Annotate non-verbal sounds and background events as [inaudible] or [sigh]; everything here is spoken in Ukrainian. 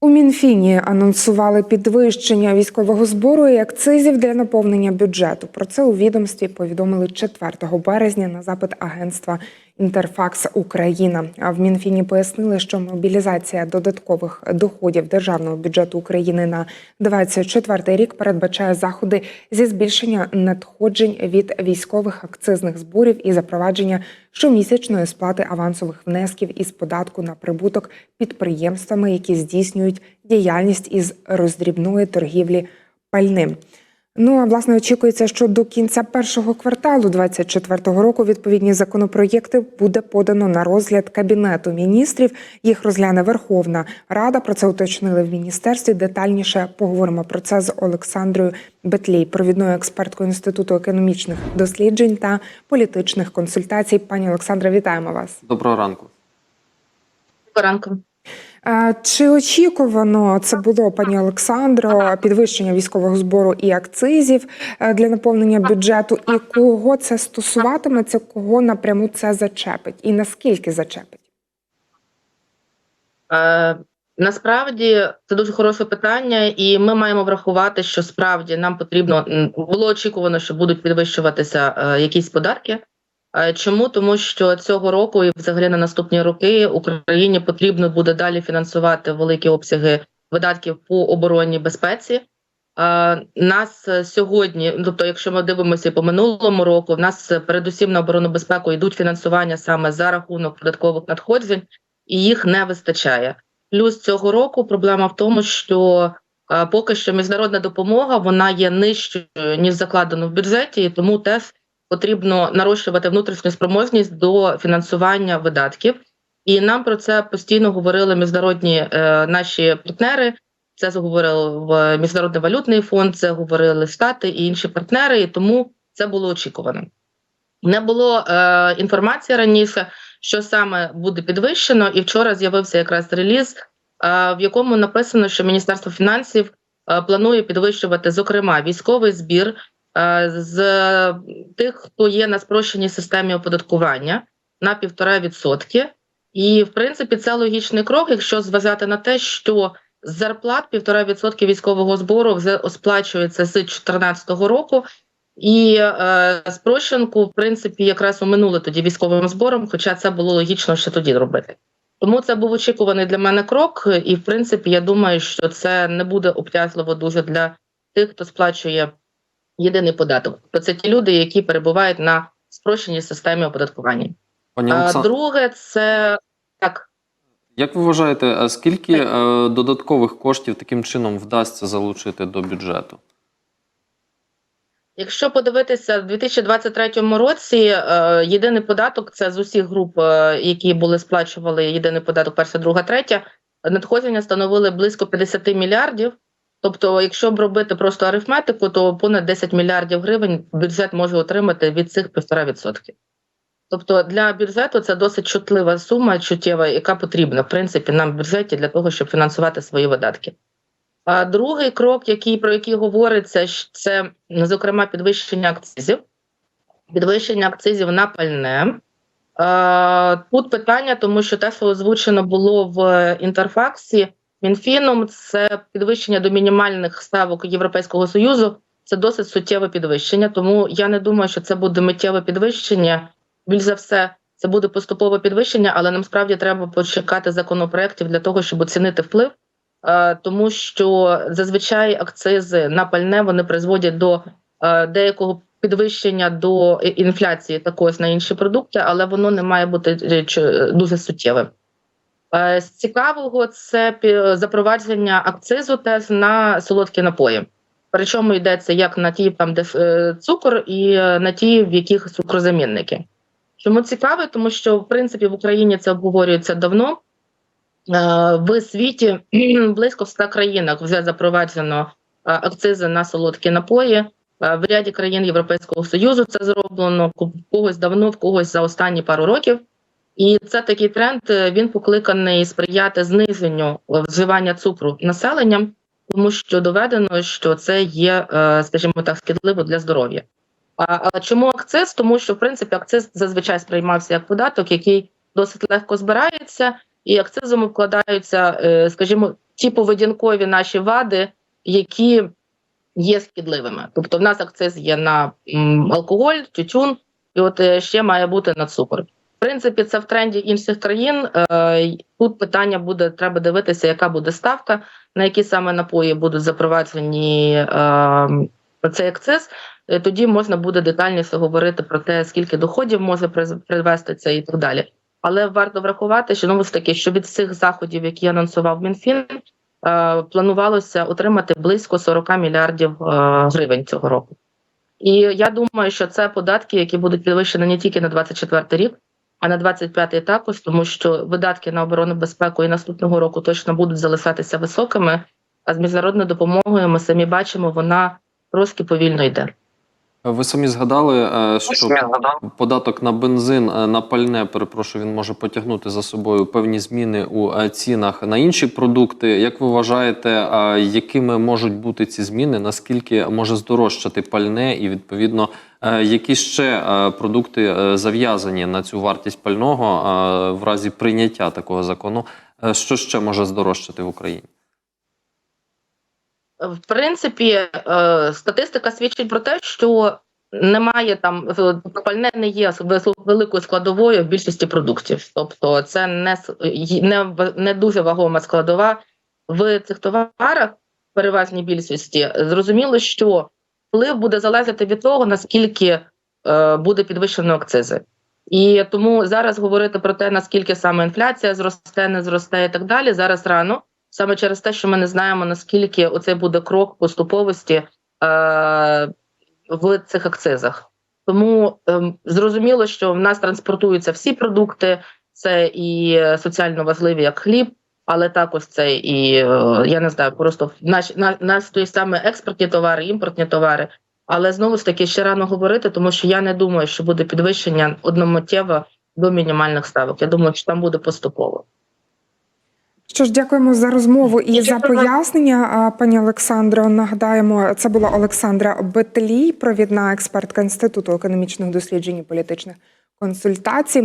У Мінфіні анонсували підвищення військового збору і акцизів для наповнення бюджету. Про це у відомстві повідомили 4 березня на запит агентства Інтерфакс Україна. В Мінфіні пояснили, що мобілізація додаткових доходів державного бюджету України на 24 рік передбачає заходи зі збільшення надходжень від військових акцизних зборів і запровадження щомісячної сплати авансових внесків із податку на прибуток підприємствами, які здійснюють діяльність із роздрібної торгівлі пальним. Ну а власне очікується, що до кінця першого кварталу 2024 року відповідні законопроєкти буде подано на розгляд кабінету міністрів. Їх розгляне Верховна Рада. Про це уточнили в міністерстві. Детальніше поговоримо про це з Олександрою Бетлій, провідною експерткою інституту економічних досліджень та політичних консультацій. Пані Олександра, вітаємо вас. Доброго ранку. ранку. Чи очікувано це було, пані Олександро, підвищення військового збору і акцизів е, для наповнення бюджету? І кого це стосуватиметься, кого напряму це зачепить, і наскільки зачепить? Е, насправді це дуже хороше питання, і ми маємо врахувати, що справді нам потрібно було очікувано, що будуть підвищуватися е, якісь податки. Чому тому, що цього року і взагалі на наступні роки Україні потрібно буде далі фінансувати великі обсяги видатків по оборонній безпеці. Нас сьогодні, тобто, якщо ми дивимося по минулому року, в нас передусім на оборонну безпеку йдуть фінансування саме за рахунок податкових надходжень, і їх не вистачає. Плюс цього року проблема в тому, що поки що міжнародна допомога вона є нижчою ніж закладено в бюджеті, і тому теж потрібно нарощувати внутрішню спроможність до фінансування видатків. І нам про це постійно говорили міжнародні е, наші партнери. Це говорив в міжнародний валютний фонд, це говорили Штати і інші партнери, і тому це було очікувано. Не було е, інформації раніше, що саме буде підвищено, і вчора з'явився якраз реліз, е, в якому написано, що Міністерство фінансів е, планує підвищувати, зокрема, військовий збір е, з тих, хто є на спрощеній системі оподаткування на півтора відсотки. І в принципі це логічний крок, якщо зважати на те, що з зарплат півтора відсотки військового збору вже сплачується з 2014 року. І е, спрощенку, в принципі, якраз уминули тоді військовим збором, хоча це було логічно ще тоді робити. Тому це був очікуваний для мене крок, і в принципі, я думаю, що це не буде обтяжливо дуже для тих, хто сплачує єдиний податок. То це ті люди, які перебувають на спрощеній системі оподаткування. Пані А друге, це так. як ви вважаєте, а скільки е, додаткових коштів таким чином вдасться залучити до бюджету? Якщо подивитися в 2023 році, е, єдиний податок це з усіх груп, е, які були сплачували єдиний податок, перша, друга, третя, надходження становили близько 50 мільярдів. Тобто, якщо б робити просто арифметику, то понад 10 мільярдів гривень бюджет може отримати від цих 1,5%. Тобто для бюджету це досить чутлива сума, чуттєва, яка потрібна в принципі нам в бюджеті для того, щоб фінансувати свої видатки. А другий крок, який про який говориться, це зокрема підвищення акцизів. Підвищення акцизів на пальне. Е, Тут питання, тому що те, що озвучено було в інтерфаксі Мінфіном, це підвищення до мінімальних ставок Європейського союзу. Це досить суттєве підвищення. Тому я не думаю, що це буде миттєве підвищення. Більш за все, це буде поступове підвищення, але нам справді треба почекати законопроєктів для того, щоб оцінити вплив. Е, тому що зазвичай акцизи на пальне вони призводять до е, деякого підвищення до інфляції також на інші продукти, але воно не має бути е, дуже суттєвим. Е, З цікавого це запровадження акцизу теж на солодкі напої. Причому йдеться як на ті, там де е, цукор, і е, на ті, в яких цукрозамінники. Чому цікаве? Тому що в принципі в Україні це обговорюється давно. В світі [clears throat] близько в 100 країнах вже запроваджено акцизи на солодкі напої. В ряді країн Європейського Союзу це зроблено в когось давно, в когось за останні пару років. І це такий тренд. е, Він покликаний сприяти зниженню е, вживання цукру населенням, тому що доведено, що це є, е, скажімо так, шкідливо для здоров'я. А, чому акциз? Тому що в принципі акциз зазвичай сприймався як податок, який досить легко збирається, і акцизом вкладаються, е, скажімо, ті поведінкові наші вади, які є шкідливими. Тобто, в нас акциз є на алкоголь, тютюн, і от ще має бути на цукор. Принципі, це в тренді інших країн. Е, Тут питання буде: треба дивитися, яка буде ставка, на які саме напої будуть запроваджені е, цей акциз. Е, Тоді можна буде детальніше говорити про те, скільки доходів може привести це і так далі. Але варто врахувати, що знову ж таки, що від цих заходів, які анонсував Мінфін, планувалося отримати близько 40 мільярдів гривень цього року. І я думаю, що це податки, які будуть підвищені не тільки на 24 рік, а на 25-й також, тому що видатки на оборону безпеку і наступного року точно будуть залишатися високими. А з міжнародною допомогою ми самі бачимо, вона трошки повільно йде. Ви самі згадали, е, що податок на бензин, е, на пальне, перепрошую, він може потягнути за собою певні зміни у е, цінах на інші продукти. Як ви вважаєте, якими можуть бути ці зміни? Наскільки може здорожчати пальне, і відповідно, які ще продукти зав'язані на цю вартість пального в разі прийняття такого закону? Що ще може здорожчати в Україні? В принципі, е, статистика свідчить про те, що немає там в- пальне не є великою складовою в більшості продуктів. Тобто, це не, не, не дуже вагома складова в цих товарах, в переважній більшості. Зрозуміло, що вплив буде залежати від того, наскільки е, буде підвищено акцизи. І тому зараз говорити про те, наскільки саме інфляція зросте, не зросте і так далі, зараз рано. Саме через те, що ми не знаємо, наскільки оцей буде крок поступовості е, в цих акцизах. Тому ем, зрозуміло, що в нас транспортуються всі продукти, це і е, соціально важливі, як хліб, але також це і е, я не знаю, просто наш, на, нас той саме експортні товари, імпортні товари. Але знову ж таки ще рано говорити, тому що я не думаю, що буде підвищення одномиттєво до мінімальних ставок. Я думаю, що там буде поступово. Що ж, дякуємо за розмову і за пояснення, пані Олександро. Нагадаємо, це була Олександра Бетлій, провідна експертка Інституту економічних досліджень і політичних консультацій.